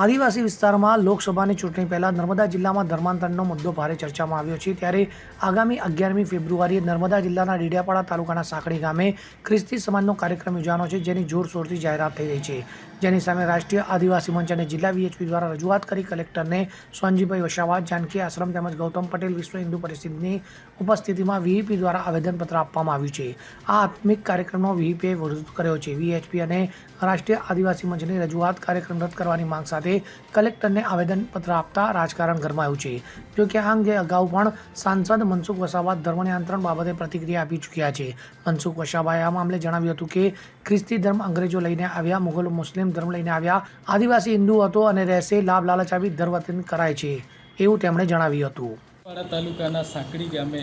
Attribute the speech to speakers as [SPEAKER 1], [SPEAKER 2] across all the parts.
[SPEAKER 1] આદિવાસી વિસ્તારમાં લોકસભાની ચૂંટણી પહેલાં નર્મદા જિલ્લામાં ધર્માંતરણનો મુદ્દો ભારે ચર્ચામાં આવ્યો છે. ત્યારે આગામી અગિયારમી ફેબ્રુઆરીએ નર્મદા જિલ્લાના ડેડિયાપાડા તાલુકાના સાંકડી ગામે ખ્રિસ્તી સમાજનો કાર્યક્રમ યોજાનો છે, જેની જોરશોરથી જાહેરાત થઈ રહી છે. જેની સામે રાષ્ટ્રીય આદિવાસી મંચ અને જિલ્લા વીએચપી દ્વારા રજૂઆત કરી કલેક્ટરને સોનજીભાઈ વસાવા, જાનકી આશ્રમ તેમજ ગૌતમ પટેલ વિશ્વ હિન્દુ પરિષદની ઉપસ્થિતિમાં વીઈપી દ્વારા આવેદનપત્ર આપવામાં આવ્યું છે. આ આત્મિક કાર્યક્રમનો વીઈપીએ વિરોધ કર્યો છે. વીએચપી અને રાષ્ટ્રીય આદિવાસી મંચની રજૂઆત કાર્યક્રમ રદ કરવાની માંગ સાથે કલેક્ટરને આવેદનપત્ર આપતા રાજકારણ ગરમાયું છે. જો કે આ અંગે અગાઉ પણ સાંસદ મનસુખ વસાવા ધર્મ નિયંત્રણ બાબતે પ્રતિક્રિયા આપી ચૂક્યા છે. મનસુખ વસાવાએ આ મામલે જણાવ્યું હતું કે, ખ્રિસ્તી ધર્મ અંગ્રેજો લઈને આવ્યા મુગલો મુસ્લિમ ધર્મ લઈને આવ્યા, આદિવાસી હિન્દુ હતો અને રહેશે લાભ લાલચ આવી ધર્મવર્તન કરાય છે, એવું તેમણે જણાવ્યું હતું.
[SPEAKER 2] વાડા તાલુકાના સાંકડી ગામે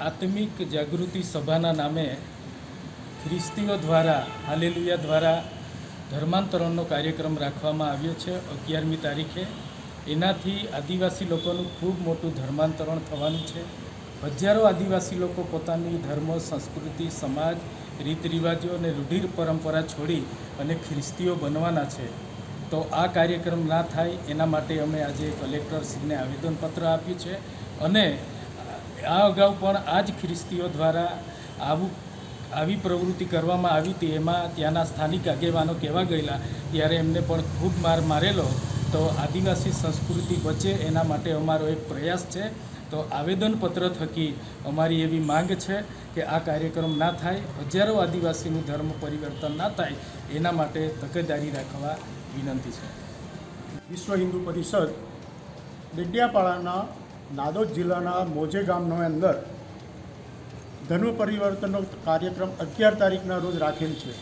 [SPEAKER 2] આત્મિક જાગૃતિ સભાના નામે ખ્રિસ્તીઓ દ્વારા, હાલેલુયા દ્વારા ધર્માંતરણનો કાર્યક્રમ રાખવામાં આવ્યો છે અગિયારમી તારીખે. એનાથી આદિવાસી લોકોનું ખૂબ મોટું ધર્માંતરણ થવાનું છે. હજારો આદિવાસી લોકો પોતાની ધર્મ, સંસ્કૃતિ, સમાજ રીત રિવાજો અને રૂઢિર પરંપરા છોડી અને ખ્રિસ્તીઓ બનવાના છે. તો આ કાર્યક્રમ ના થાય એના માટે અમે આજે કલેક્ટરશ્રીને આવેદનપત્ર આપ્યું છે અને આ અગાઉ પણ આ જ ખ્રિસ્તીઓ દ્વારા આવું આવી પ્રવૃત્તિ કરવામાં આવી હતી, એમાં ત્યાંના સ્થાનિક આગેવાનો કહેવા ગયેલા, ત્યારે એમને પણ ખૂબ માર મારેલો. તો આદિવાસી સંસ્કૃતિ બચે એના માટે અમારો એક પ્રયાસ છે. તો આવેદનપત્ર થકી અમારી એવી માંગ છે કે આ કાર્યક્રમ ના થાય, હજારો આદિવાસીનું ધર્મ પરિવર્તન ના થાય, એના માટે તકેદારી રાખવા વિનંતી છે.
[SPEAKER 3] વિશ્વ હિન્દુ પરિષદ ડેડિયાપાડાના નાદોદ જિલ્લાના મોજે ગામનો અંદર ધર્મ પરિવર્તનનો કાર્યક્રમ અગિયાર તારીખના રોજ રાખેલ છે.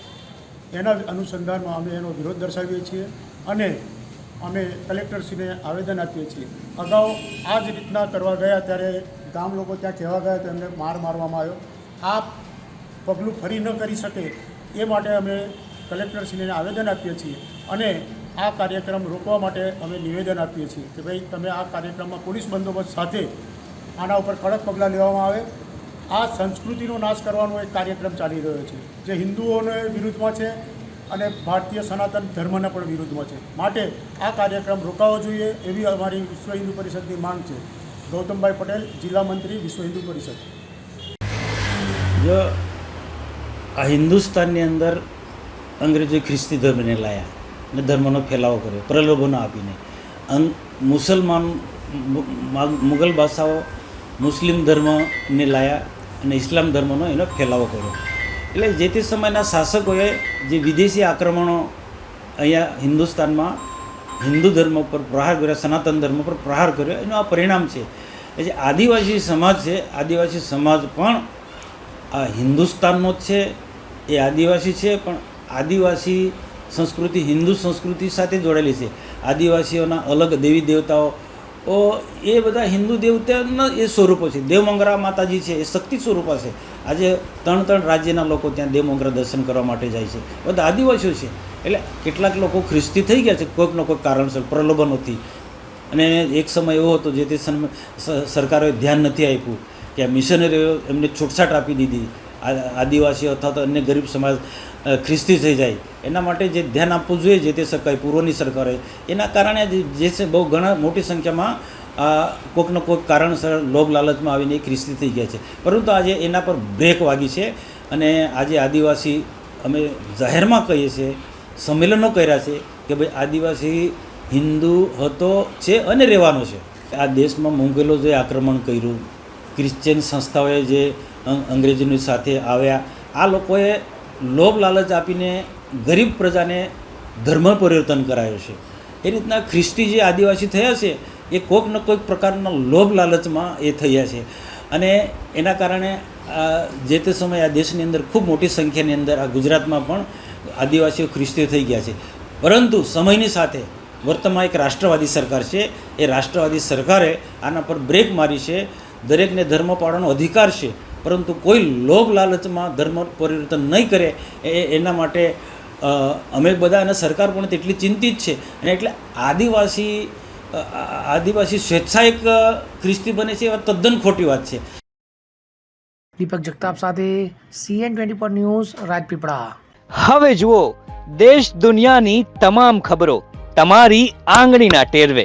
[SPEAKER 3] એના અનુસંધાનમાં અમે એનો વિરોધ દર્શાવીએ છીએ અને અમે કલેક્ટરશ્રીને આવેદન આપીએ છીએ. અગાઉ આ જ રીતના કરવા ગયા ત્યારે ગામ લોકો ત્યાં કહેવા ગયા તો એમને માર મારવામાં આવ્યો. આ પગલું ફરી ન કરી શકે એ માટે અમે કલેક્ટરશ્રીને આવેદન આપીએ છીએ અને આ કાર્યક્રમ રોકવા માટે અમે નિવેદન આપીએ છીએ કે ભાઈ તમે આ કાર્યક્રમમાં પોલીસ બંદોબસ્ત સાથે આના ઉપર કડક પગલાં લેવામાં આવે. આ સંસ્કૃતિનો નાશ કરવાનો એક કાર્યક્રમ ચાલી રહ્યો છે, જે હિન્દુઓને વિરુદ્ધમાં છે અને ભારતીય સનાતન ધર્મના પણ વિરુદ્ધમાં છે. માટે આ કાર્યક્રમ રોકાવો જોઈએ એવી અમારી વિશ્વ હિન્દુ પરિષદની માંગ છે. ગૌતમભાઈ પટેલ, જિલ્લા મંત્રી, વિશ્વ હિન્દુ પરિષદ.
[SPEAKER 4] જો આ હિન્દુસ્તાનની અંદર અંગ્રેજોએ ખ્રિસ્તી ધર્મને લાયા અને ધર્મનો ફેલાવો કર્યો, પ્રલોભનો આપીને. મુસલમાન મુગલ ભાષાઓ મુસ્લિમ ધર્મને લાયા અને ઇસ્લામ ધર્મનો એનો ફેલાવો કર્યો. એટલે જે તે સમયના શાસકોએ જે વિદેશી આક્રમણો અહીંયા હિન્દુસ્તાનમાં હિન્દુ ધર્મ પર પ્રહાર કર્યો, સનાતન ધર્મ પર પ્રહાર કર્યો, એનું આ પરિણામ છે. જે આદિવાસી સમાજ છે, આદિવાસી સમાજ પણ આ હિન્દુસ્તાનનો જ છે, એ આદિવાસી છે, પણ આદિવાસી સંસ્કૃતિ હિન્દુ સંસ્કૃતિ સાથે જોડેલી છે. આદિવાસીઓના અલગ દેવી દેવતાઓ એ બધા હિન્દુ દેવતાના એ સ્વરૂપો છે. દેવમંગરા માતાજી છે, એ શક્તિ સ્વરૂપા છે. આજે ત્રણ ત્રણ રાજ્યના લોકો ત્યાં દેવમંગરા દર્શન કરવા માટે જાય છે. બધા આદિવાસીઓ છે. એટલે કેટલાક લોકો ખ્રિસ્તી થઈ ગયા છે, કોઈકનો કોઈક કારણસર પ્રલોભનોથી અને એક સમય એવો હતો જે તે સમ- સ- સરકારોએ ધ્યાન નથી આપ્યું કે આ મિશનરીઓ એમને છૂટછાટ આપી દીધી. આદિવાસીઓ અથવા તો અન્ય ગરીબ સમાજ ખ્રિસ્તી થઈ જાય, એના માટે જે ધ્યાન આપવું જોઈએ જે તે સરકારે, પૂર્વની સરકારે, એના કારણે જે- છે બહુ ઘણા મોટી સંખ્યામાં આ કોઈકનો કોઈક કારણસર લોભ લાલચમાં આવીને એ ખ્રિસ્તી થઈ ગયા છે. પરંતુ આજે એના પર બ્રેક વાગી છે અને આજે આદિવાસી અમે જાહેરમાં કહીએ છીએ, સંમેલનો કર્યા છે કે ભાઈ આદિવાસી હિન્દુ, હતો, છે અને રહેવાનો છે. આ દેશમાં મુંગેલો જે આક્રમણ કર્યું ક્રિશ્ચિયન સંસ્થાઓએ જે અંગ્રેજોની સાથે આવ્યા, આ લોકોએ લોભ લાલચ આપીને ગરીબ પ્રજાને ધર્મ પરિવર્તન કરાયો છે. એ રીતના ખ્રિસ્તી જે આદિવાસી થયા છે, એ કોઈક ને કોઈક પ્રકારના લોભ લાલચમાં એ થયા છે. અને એના કારણે જે તે સમયે આ દેશની અંદર ખૂબ મોટી સંખ્યાની અંદર આ ગુજરાતમાં પણ આદિવાસીઓ ખ્રિસ્તીઓ થઈ ગયા છે. પરંતુ સમયની સાથે વર્તમાન એક રાષ્ટ્રવાદી સરકાર છે. એ રાષ્ટ્રવાદી સરકારે આના પર બ્રેક મારી છે. દરેકને ધર્મ પાળવાનો અધિકાર છે પરંતુ કોઈ લોભ લાલચમાં ધર્મ પરિવર્તન નહીં કરે એ એના માટે અમે બધા અને સરકાર પણ તેટલી ચિંતિત છે. અને એટલે આદિવાસી આદિવાસી સ્વેચ્છાયક ખ્રિસ્તી બને છે એ વાત તદ્દન ખોટી વાત છે.
[SPEAKER 1] દીપક જગતાપ સાથે સીએન ટ્વેન્ટી ન્યૂઝ રાજપીપળા.
[SPEAKER 5] હવે જુઓ દેશ દુનિયાની તમામ ખબરો તમારી આંગળીના ટેરવે.